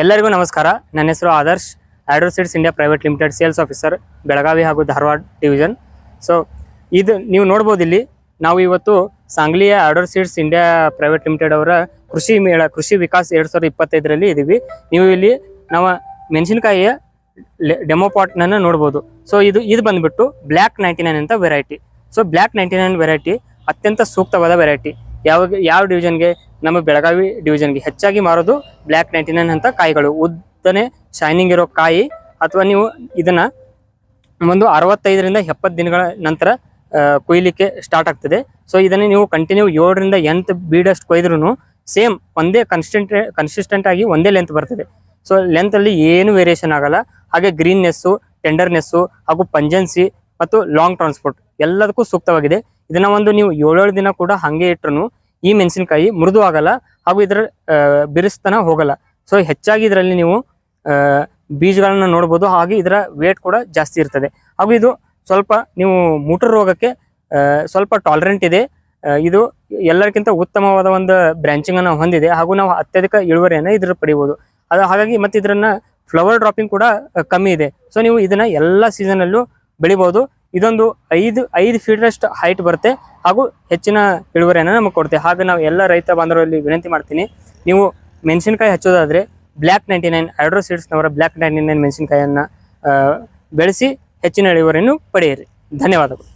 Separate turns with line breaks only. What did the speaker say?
ಎಲ್ಲರಿಗೂ ನಮಸ್ಕಾರ. ನನ್ನ ಹೆಸರು Adarsh. Adroseeds India private limited sales officer Belagavi ಹಾಗೂ ಧಾರವಾಡ ಡಿವಿಷನ್ ಸೊ ಇದು ನೀವು ನೋಡ್ಬೋದು ಇಲ್ಲಿ, ನಾವು ಇವತ್ತು ಸಾಂಗ್ಲಿಯ Adroseeds seeds India private limited ಅವರ ಕೃಷಿ ಮೇಳ, ಕೃಷಿ ವಿಕಾಸ್ ಎರಡು ಸಾವಿರದ ಇಪ್ಪತ್ತೈದರಲ್ಲಿ ಇದೀವಿ. ನೀವು ಇಲ್ಲಿ ನಾವು ಮೆಣಸಿನಕಾಯಿಯ ಡೆಮೋ ಪಾಟ್ನನ್ನು ನೋಡ್ಬೋದು. ಸೊ ಇದು ಇದು ಬಂದ್ಬಿಟ್ಟು ಬ್ಲ್ಯಾಕ್ ನೈಂಟಿ ನೈನ್ ಅಂತ variety so black ninety nine variety ಅತ್ಯಂತ ಸೂಕ್ತವಾದ ವೆರೈಟಿ ಯಾವ ಯಾವ ಡಿವಿಷನ್ಗೆ ನಮ್ಮ ಬೆಳಗಾವಿ ಡಿವಿಷನ್ಗೆ ಹೆಚ್ಚಾಗಿ ಮಾರೋದು ಬ್ಲ್ಯಾಕ್ ನೈಂಟಿ ನೈನ್ ಅಂತ ಕಾಯಿಗಳು. ಉದ್ದನೆ ಶೈನಿಂಗ್ ಇರೋ ಕಾಯಿ ಅಥವಾ ನೀವು ಇದನ್ನ ಒಂದು ಅರವತ್ತೈದರಿಂದ ಎಪ್ಪತ್ತು ದಿನಗಳ ನಂತರ ಕೊಯ್ಲಿಕ್ಕೆ ಸ್ಟಾರ್ಟ್ ಆಗ್ತದೆ. ಸೊ ಇದನ್ನ ನೀವು ಕಂಟಿನ್ಯೂ ಏಳರಿಂದ ಎಂಟು ಬೀಡಷ್ಟು ಕೊಯ್ದ್ರೂ ಸೇಮ್ ಒಂದೇ ಕನ್ಸಿಸ್ಟೆಂಟ್ ಕನ್ಸಿಸ್ಟೆಂಟ್ ಆಗಿ ಒಂದೇ ಲೆಂತ್ ಬರ್ತದೆ. ಸೊ ಲೆಂತ್ ಅಲ್ಲಿ ಏನು ವೇರಿಯೇಷನ್ ಆಗಲ್ಲ. ಹಾಗೆ ಗ್ರೀನ್ನೆಸ್ಸು ಟೆಂಡರ್ನೆಸ್ಸು ಹಾಗೂ ಪಂಜೆನ್ಸಿ ಮತ್ತು ಲಾಂಗ್ ಟ್ರಾನ್ಸ್ಪೋರ್ಟ್ ಎಲ್ಲದಕ್ಕೂ ಸೂಕ್ತವಾಗಿದೆ. ಇದನ್ನ ಒಂದು ನೀವು ಏಳೇಳು ದಿನ ಕೂಡ ಹಂಗೆ ಇಟ್ರು ಈ ಮೆಣಸಿನಕಾಯಿ ಮೃದು ಆಗಲ್ಲ ಹಾಗೂ ಇದರ ಬಿರಿಸ್ತನ ಹೋಗಲ್ಲ. ಸೊ ಹೆಚ್ಚಾಗಿ ಇದರಲ್ಲಿ ನೀವು ಬೀಜಗಳನ್ನು ನೋಡ್ಬೋದು. ಹಾಗೆ ಇದರ ವೇಟ್ ಕೂಡ ಜಾಸ್ತಿ ಇರ್ತದೆ. ಹಾಗೂ ಇದು ಸ್ವಲ್ಪ ನೀವು ಮೂಟರ್ ರೋಗಕ್ಕೆ ಸ್ವಲ್ಪ ಟಾಲರೆಂಟ್ ಇದೆ. ಇದು ಎಲ್ಲರಿಗಿಂತ ಉತ್ತಮವಾದ ಒಂದು ಬ್ರಾಂಚಿಂಗ್ ಅನ್ನು ಹೊಂದಿದೆ. ಹಾಗೂ ನಾವು ಅತ್ಯಧಿಕ ಇಳುವರಿಯನ್ನು ಇದ್ರ ಪಡಿಬಹುದು ಅದು ಹಾಗಾಗಿ ಮತ್ತೆ ಇದರನ್ನ ಫ್ಲವರ್ ಡ್ರಾಪಿಂಗ್ ಕೂಡ ಕಮ್ಮಿ ಇದೆ. ಸೊ ನೀವು ಇದನ್ನ ಎಲ್ಲ ಸೀಸನ್ ಅಲ್ಲೂ ಬೆಳಿಬಹುದು ಇದೊಂದು ಐದು ಐದು ಫೀಟ್ರಷ್ಟು ಹೈಟ್ ಬರುತ್ತೆ. ಹಾಗೂ ಹೆಚ್ಚಿನ ಇಳುವರಿಯನ್ನು ನಮಗೆ ಕೊಡ್ತೀವಿ. ಹಾಗೆ ನಾವು ಎಲ್ಲ ರೈತ ಬಾಂಧವರಲ್ಲಿ ವಿನಂತಿ ಮಾಡ್ತೀನಿ, ನೀವು ಮೆಣಸಿನಕಾಯಿ ಹಚ್ಚೋದಾದರೆ ಬ್ಲ್ಯಾಕ್ ನೈಂಟಿ ನೈನ್ ಆಡ್ರೋ ಸೀಡ್ಸ್ನವರ ಬ್ಲ್ಯಾಕ್ ನೈಂಟಿ ನೈನ್ ಮೆಣಸಿನಕಾಯಿಯನ್ನು ಬೆಳೆಸಿ ಹೆಚ್ಚಿನ ಇಳುವರಿಯನ್ನು ಪಡೆಯಿರಿ. ಧನ್ಯವಾದಗಳು.